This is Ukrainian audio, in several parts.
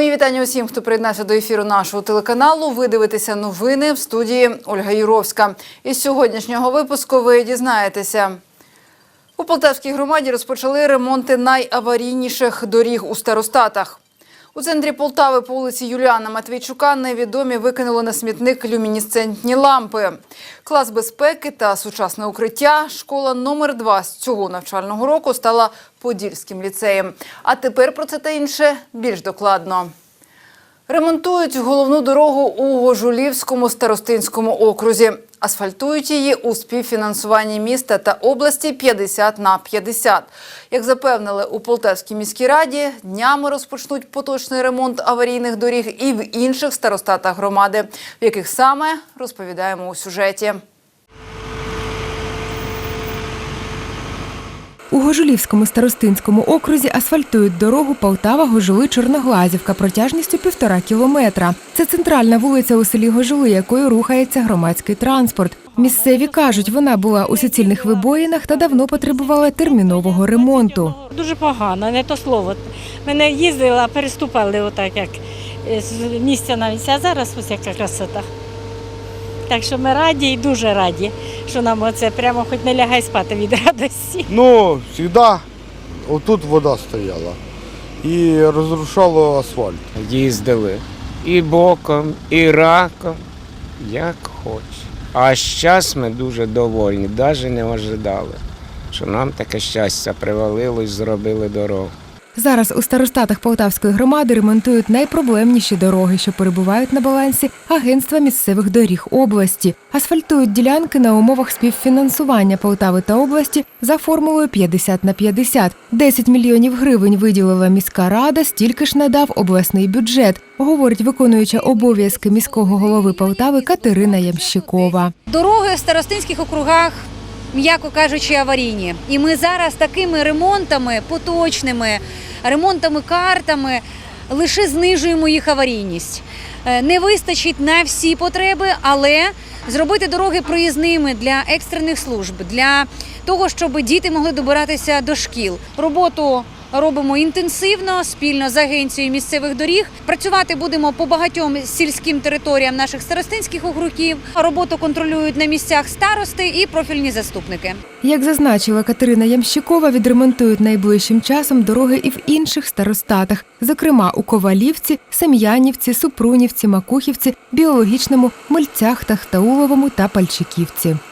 Мої вітання усім, хто приєднався до ефіру нашого телеканалу. Ви дивитеся новини в студії Ольга Юровська. Із сьогоднішнього випуску ви дізнаєтеся. У Полтавській громаді розпочали ремонти найаварійніших доріг у старостатах. У центрі Полтави по вулиці Юліана Матвійчука невідомі викинули на смітник люмінесцентні лампи. Клас безпеки та сучасне укриття. Школа номер 2 з цього навчального року стала Подільським ліцеєм. А тепер про це та інше більш докладно. Ремонтують головну дорогу у Гожулівському старостинському окрузі. Асфальтують її у співфінансуванні міста та області 50 на 50. Як запевнили у Полтавській міській раді, днями розпочнуть поточний ремонт аварійних доріг і в інших старостатах громади, в яких саме розповідаємо у сюжеті. У Гожулівському старостинському окрузі асфальтують дорогу Полтава-Гожули-Чорноглазівка протяжністю півтора кілометра. Це центральна вулиця у селі Гожули, якою рухається громадський транспорт. Місцеві кажуть, вона була у суцільних вибоїнах та давно потребувала термінового ремонту. Дуже погано, не то слово. Мене їздили, а переступали отак, як е, з місця на місця. А зараз ось яка красота. Так що ми раді і дуже раді, що нам оце прямо хоч не лягай спати від радості. Ну, завжди отут вода стояла і розрушало асфальт. їздили і боком, і раком, як хоч. А зараз ми дуже довольні, навіть не ожидали, що нам таке щастя привалилось, зробили дорогу. Зараз у старостатах Полтавської громади ремонтують найпроблемніші дороги, що перебувають на балансі Агентства місцевих доріг області. Асфальтують ділянки на умовах співфінансування Полтави та області за формулою 50 на 50. 10 мільйонів гривень виділила міська рада, стільки ж надав обласний бюджет, говорить виконуюча обов'язки міського голови Полтави Катерина Ямщикова. Дороги в старостинських округах, м'яко кажучи, аварійні. І ми зараз такими ремонтами, поточними ремонтами картами лише знижуємо їх аварійність. Е, Не вистачить на всі потреби, але зробити дороги проїзними для екстрених служб, для того, щоб діти могли добиратися до шкіл. Роботу робимо інтенсивно спільно з агенцією місцевих доріг. Працювати будемо по багатьом сільським територіям наших старостинських округів. Роботу контролюють на місцях старости і профільні заступники. Як зазначила Катерина Ямщикова, відремонтують найближчим часом дороги і в інших старостатах, зокрема у Ковалівці, Сем'янівці, Супрунівці, Макухівці, Біологічному, Мильцях, Тахтауловому та Пальчиківці. –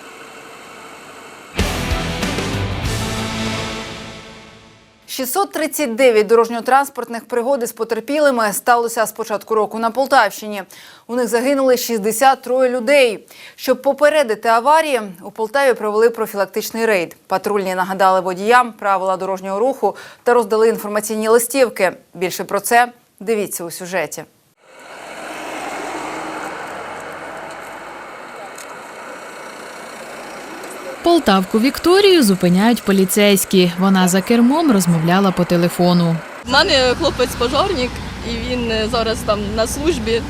639 дорожньо-транспортних пригод із потерпілими сталося з початку року на Полтавщині. У них загинули 63 людей. Щоб попередити аварії, у Полтаві провели профілактичний рейд. Патрульні нагадали водіям правила дорожнього руху та роздали інформаційні листівки. Більше про це дивіться у сюжеті. Полтавку Вікторію зупиняють поліцейські. Вона за кермом розмовляла по телефону. У мене хлопець пожарник, і він е, зараз там на службі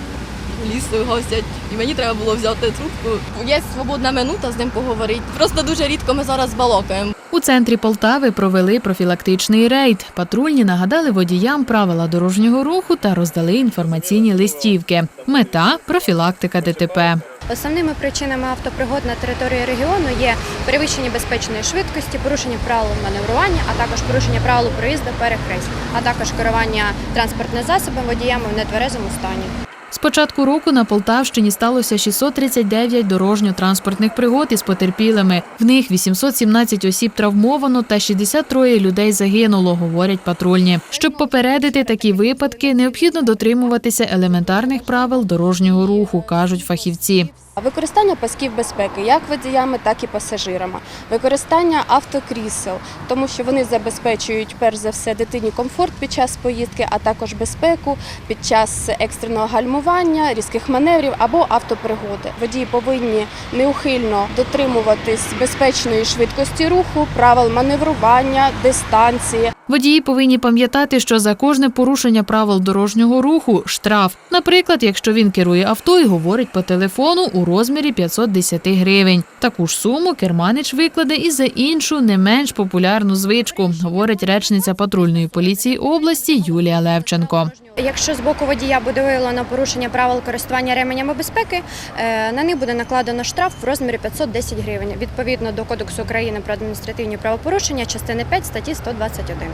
лісу гостять. І мені треба було взяти трубку. Є свободна минута з ним поговорити. Просто дуже рідко ми зараз балакаємо. У центрі Полтави провели профілактичний рейд. Патрульні нагадали водіям правила дорожнього руху та роздали інформаційні листівки. Мета профілактика ДТП. Основними причинами автопригод на території регіону є перевищення безпечної швидкості, порушення правил маневрування, а також порушення правил проїзду перехрест, а також керування транспортним засобом водіями в нетверезому стані. З початку року на Полтавщині сталося 639 дорожньо-транспортних пригод із потерпілими. В них 817 осіб травмовано та 63 людей загинуло, говорять патрульні. Щоб попередити такі випадки, необхідно дотримуватися елементарних правил дорожнього руху, кажуть фахівці. Використання пасків безпеки як водіями, так і пасажирами. Використання автокрісел, тому що вони забезпечують перш за все дитині комфорт під час поїздки, а також безпеку під час екстреного гальмування, різких маневрів або автопригоди. Водії повинні неухильно дотримуватись безпечної швидкості руху, правил маневрування, дистанції. Водії повинні пам'ятати, що за кожне порушення правил дорожнього руху штраф. Наприклад, якщо він керує авто і говорить по телефону у розмірі 510 гривень. Таку ж суму керманич викладе і за іншу не менш популярну звичку, говорить речниця патрульної поліції області Юлія Левченко. Якщо з боку водія буде виявлено порушення правил користування ременями безпеки, е, на них буде накладено штраф в розмірі 510 гривень відповідно до Кодексу України про адміністративні правопорушення, частини 5 статті 121.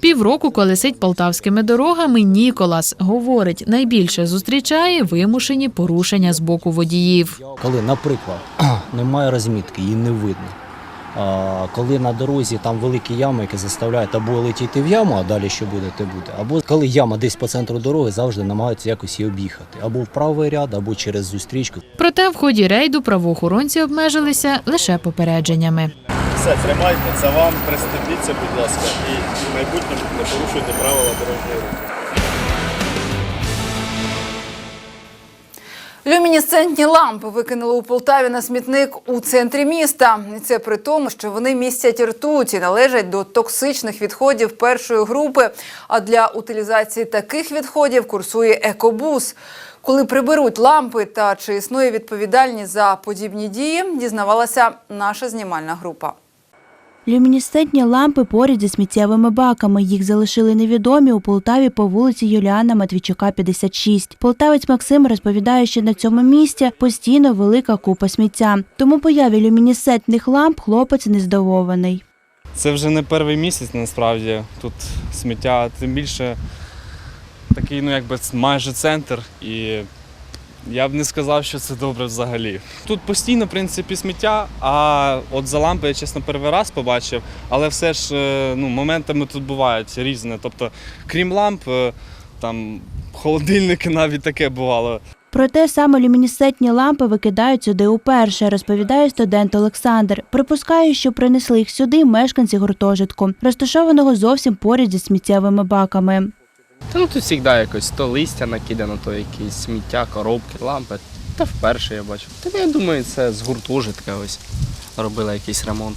Півроку колесить полтавськими дорогами Ніколас. Говорить, найбільше зустрічає вимушені порушення з боку водіїв. Коли, наприклад, немає розмітки, її не видно. А, коли на дорозі там великі ями, які заставляють або летіти в яму, а далі що буде, те буде. Або коли яма десь по центру дороги, завжди намагаються якось її об'їхати. Або в правий ряд, або через зустрічку. Проте в ході рейду правоохоронці обмежилися лише попередженнями. Все, тримайте, це вам, пристебіться, будь ласка, і в майбутньому не порушуйте правила дорожнього руху. Люмінесцентні лампи викинули у Полтаві на смітник у центрі міста. І це при тому, що вони містять ртуть і належать до токсичних відходів першої групи. А для утилізації таких відходів курсує екобус. Коли приберуть лампи та чи існує відповідальність за подібні дії, дізнавалася наша знімальна група. Люмінесцентні лампи поряд зі сміттєвими баками. Їх залишили невідомі у Полтаві по вулиці Юліана Матвійчука, 56. Полтавець Максим розповідає, що на цьому місці постійно велика купа сміття. Тому появі люмінесцентних ламп хлопець не здивований. Це вже не перший місяць, насправді. Тут сміття, тим більше такий, ну якби майже центр. І я б не сказав, що це добре взагалі. Тут постійно, в принципі, сміття, а от за лампи я, чесно, перший раз побачив, але все ж е, ну, моментами тут бувають різні. Тобто, крім ламп, е, там холодильники навіть таке бувало. Проте саме люмінесцентні лампи викидають сюди уперше, розповідає студент Олександр. Припускає, що принесли їх сюди мешканці гуртожитку, розташованого зовсім поряд зі сміттєвими баками. Та ну тут завжди якось то листя накидано, то якісь сміття, коробки, лампи. Та вперше я бачу. Та я думаю, це з гуртожитка ось робили якийсь ремонт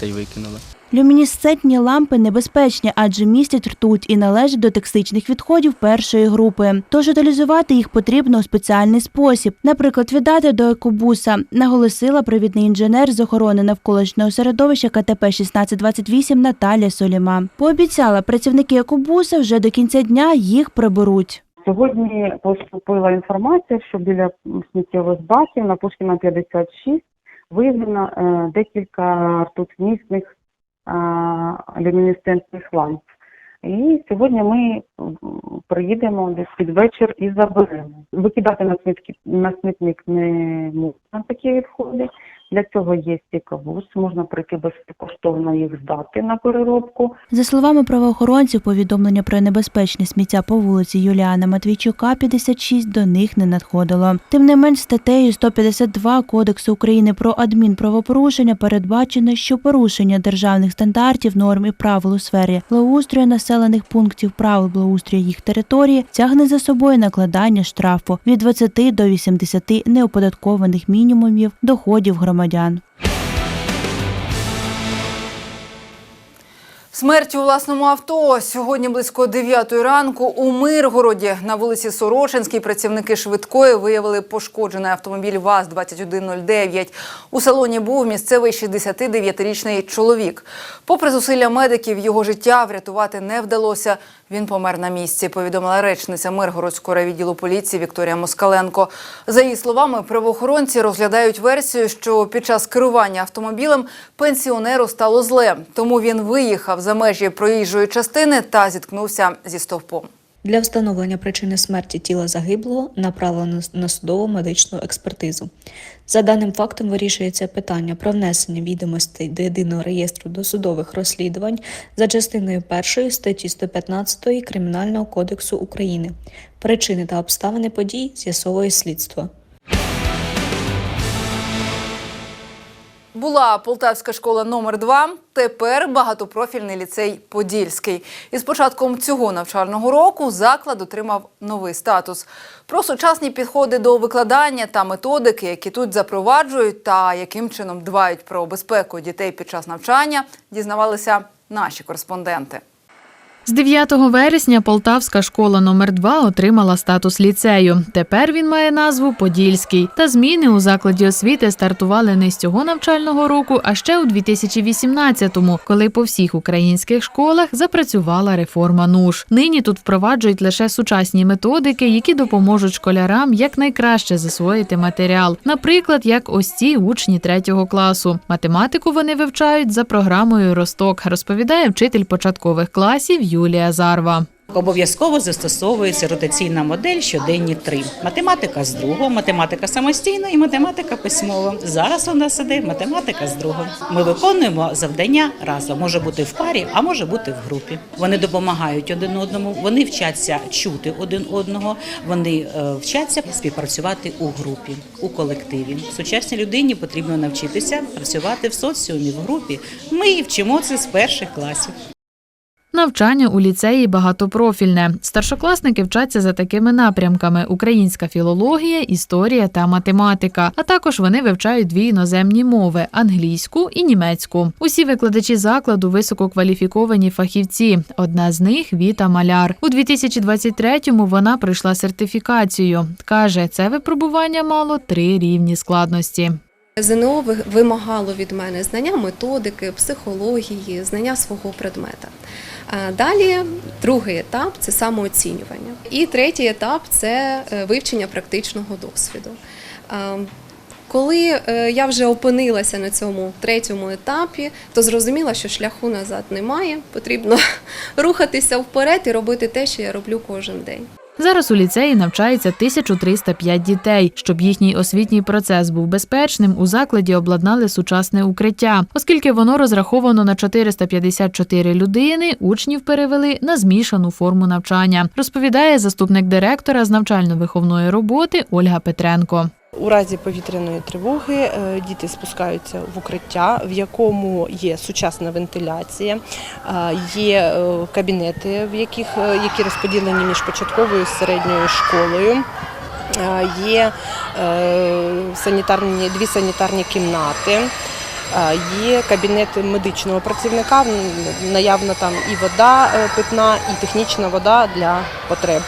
та й викинули. Люмінесцентні лампи небезпечні, адже містять ртуть і належать до токсичних відходів першої групи. Тож утилізувати їх потрібно у спеціальний спосіб, наприклад, віддати до екобуса, наголосила провідний інженер з охорони навколишнього середовища КТП 1628 Наталія Соліма. Пообіцяла, працівники екобуса вже до кінця дня їх приберуть. Сьогодні поступила інформація, що біля сміттєвих баків на Пушкіна 56 виявлено е, декілька ртутмісних люмінесцентних ламп. І сьогодні ми приїдемо десь під вечір і заберемо. Викидати на смітки на смітник не можна такі відходи. Для цього є екобус, можна прийти безкоштовно їх здати на переробку. За словами правоохоронців, повідомлення про небезпечне сміття по вулиці Юліана Матвійчука, 56, до них не надходило. Тим не менш, статтею 152 Кодексу України про адмінправопорушення передбачено, що порушення державних стандартів, норм і правил у сфері благоустрою населених пунктів правил благоустрою їх території тягне за собою накладання штрафу від 20 до 80 неоподаткованих мінімумів доходів громадян. Смерть у власному авто. Сьогодні близько 9 ранку у Миргороді на вулиці Сорошинській працівники швидкої виявили пошкоджений автомобіль ВАЗ-2109. У салоні був місцевий 69-річний чоловік. Попри зусилля медиків, його життя врятувати не вдалося. Він помер на місці, повідомила речниця Миргородського райвідділу поліції Вікторія Москаленко. За її словами, правоохоронці розглядають версію, що під час керування автомобілем пенсіонеру стало зле, тому він виїхав за межі проїжджої частини та зіткнувся зі стовпом. Для встановлення причини смерті тіла загиблого направлено на судово медичну експертизу. За даним фактом вирішується питання про внесення відомостей до єдиного реєстру досудових розслідувань за частиною 1 статті 115 Кримінального кодексу України. Причини та обставини подій з'ясовує слідство. Була Полтавська школа номер 2 тепер багатопрофільний ліцей Подільський. І з початком цього навчального року заклад отримав новий статус. Про сучасні підходи до викладання та методики, які тут запроваджують, та яким чином дбають про безпеку дітей під час навчання, дізнавалися наші кореспонденти. З 9 вересня Полтавська школа номер 2 отримала статус ліцею. Тепер він має назву Подільський. Та зміни у закладі освіти стартували не з цього навчального року, а ще у 2018-му, коли по всіх українських школах запрацювала реформа НУШ. Нині тут впроваджують лише сучасні методики, які допоможуть школярам якнайкраще засвоїти матеріал. Наприклад, як ось ці учні третього класу. Математику вони вивчають за програмою Росток, розповідає вчитель початкових класів Юлія Зарва. Обов'язково застосовується ротаційна модель щоденні три: математика з другого, математика самостійна і математика письмова. Зараз у нас іде математика з другого. Ми виконуємо завдання разом. Може бути в парі, а може бути в групі. Вони допомагають один одному. Вони вчаться чути один одного. Вони е, вчаться співпрацювати у групі, у колективі. Сучасній людині потрібно навчитися працювати в соціумі в групі. Ми вчимо це з перших класів. Навчання у ліцеї багатопрофільне. Старшокласники вчаться за такими напрямками: українська філологія, історія та математика. А також вони вивчають дві іноземні мови англійську і німецьку. Усі викладачі закладу висококваліфіковані фахівці. Одна з них Віта Маляр. У 2023-му вона пройшла сертифікацію. Каже, це випробування мало три рівні складності. ЗНО вимагало від мене знання методики, психології, знання свого предмета. Далі другий етап це самооцінювання. І третій етап це е, вивчення практичного досвіду. Коли е, я вже опинилася на цьому третьому етапі, то зрозуміла, що шляху назад немає. Потрібно рухатися вперед і робити те, що я роблю кожен день. Зараз у ліцеї навчається 1305 дітей. Щоб їхній освітній процес був безпечним, у закладі обладнали сучасне укриття. Оскільки воно розраховано на 454 людини, учнів перевели на змішану форму навчання, розповідає заступник директора з навчально-виховної роботи Ольга Петренко. У разі повітряної тривоги е, діти спускаються в укриття, в якому є сучасна вентиляція, е, є е, кабінети, в яких які розподілені між початковою і середньою школою. Є санітарні дві санітарні кімнати. Є кабінет медичного працівника, наявна там і вода питна, і технічна вода для потреб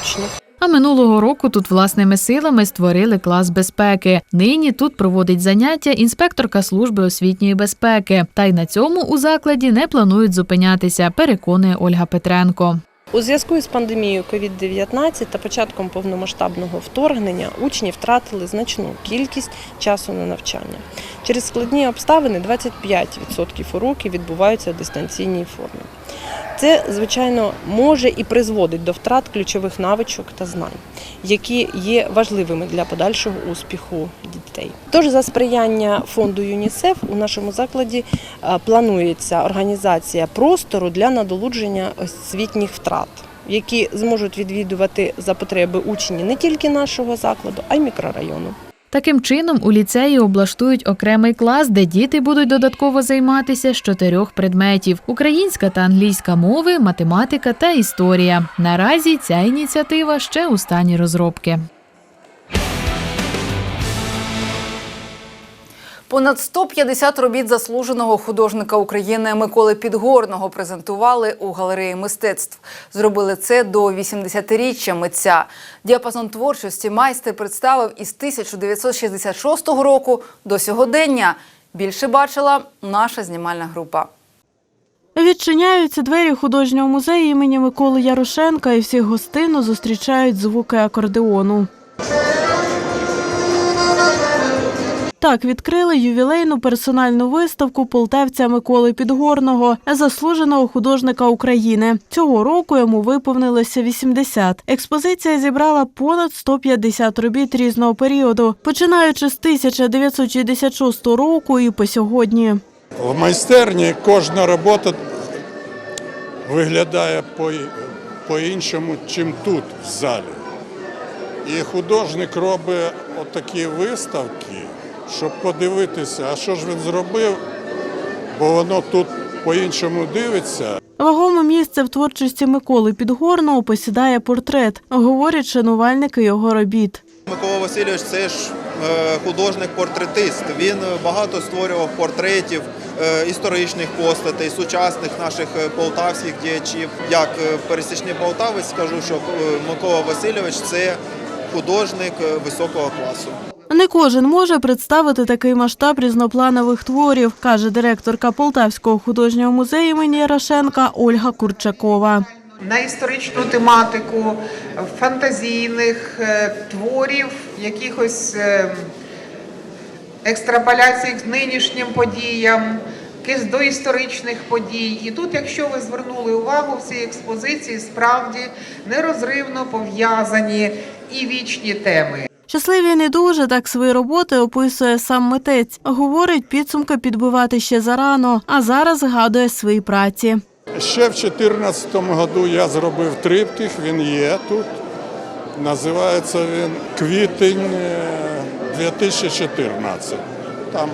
учнів. А минулого року тут власними силами створили клас безпеки. Нині тут проводить заняття інспекторка служби освітньої безпеки. Та й на цьому у закладі не планують зупинятися, переконує Ольга Петренко. У зв'язку із пандемією COVID-19 та початком повномасштабного вторгнення учні втратили значну кількість часу на навчання. Через складні обставини 25% уроків відбуваються в дистанційній формі. Це, звичайно, може і призводить до втрат ключових навичок та знань, які є важливими для подальшого успіху дітей. Тож за сприяння фонду ЮНІСЕФ у нашому закладі е, планується організація простору для надолудження освітніх втрат, які зможуть відвідувати за потреби учні не тільки нашого закладу, а й мікрорайону. Таким чином, у ліцеї облаштують окремий клас, де діти будуть додатково займатися з чотирьох предметів: українська та англійська мови, математика та історія. Наразі ця ініціатива ще у стані розробки. Понад 150 робіт заслуженого художника України Миколи Підгорного презентували у галереї мистецтв. Зробили це до 80-річчя митця. Діапазон творчості майстер представив із 1966 року до сьогодення. Більше бачила наша знімальна група. Відчиняються двері художнього музею імені Миколи Ярошенка і всіх гостину зустрічають звуки акордеону. Так відкрили ювілейну персональну виставку полтавця Миколи Підгорного, заслуженого художника України. Цього року йому виповнилося 80. Експозиція зібрала понад 150 робіт різного періоду, починаючи з 1966 року і по сьогодні. В майстерні кожна робота виглядає по- по-іншому, чим тут, в залі. І художник робить отакі виставки, щоб подивитися, а що ж він зробив, бо воно тут по-іншому дивиться. Вагоме місце в творчості Миколи Підгорного посідає портрет, говорять шанувальники його робіт. Микола Васильович це ж е, художник-портретист. Він багато створював портретів е, історичних постатей, сучасних наших е, полтавських діячів. Як пересічний полтавець скажу, що Микола Васильович це художник високого класу. Не кожен може представити такий масштаб різнопланових творів, каже директорка Полтавського художнього музею імені Ярошенка Ольга Курчакова. на історичну тематику, фантазійних е, творів, якихось е, екстраполяцій нинішнім подіям, якихось доісторичних подій. І тут, якщо ви звернули увагу, всі експозиції справді нерозривно пов'язані і вічні теми. Щасливі не дуже так свої роботи описує сам митець. Говорить, підсумки підбивати ще зарано, а зараз згадує свої праці. Ще в 2014 году я зробив триптих, він є тут. Називається він Квітень е, 2014. Там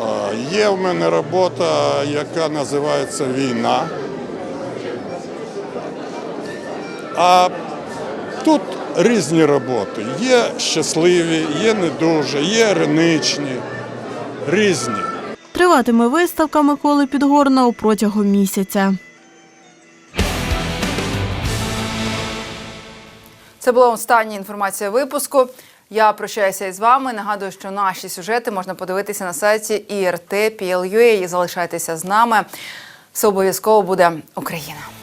е, є в мене робота, яка називається Війна. А тут різні роботи. Є щасливі, є не дуже, є іронічні, різні. Триватиме виставка Миколи Підгорного протягом місяця. Це була остання інформація випуску. Я прощаюся із вами. Нагадую, що наші сюжети можна подивитися на сайті IRT.PL.UA. Залишайтеся з нами. Все обов'язково буде Україна.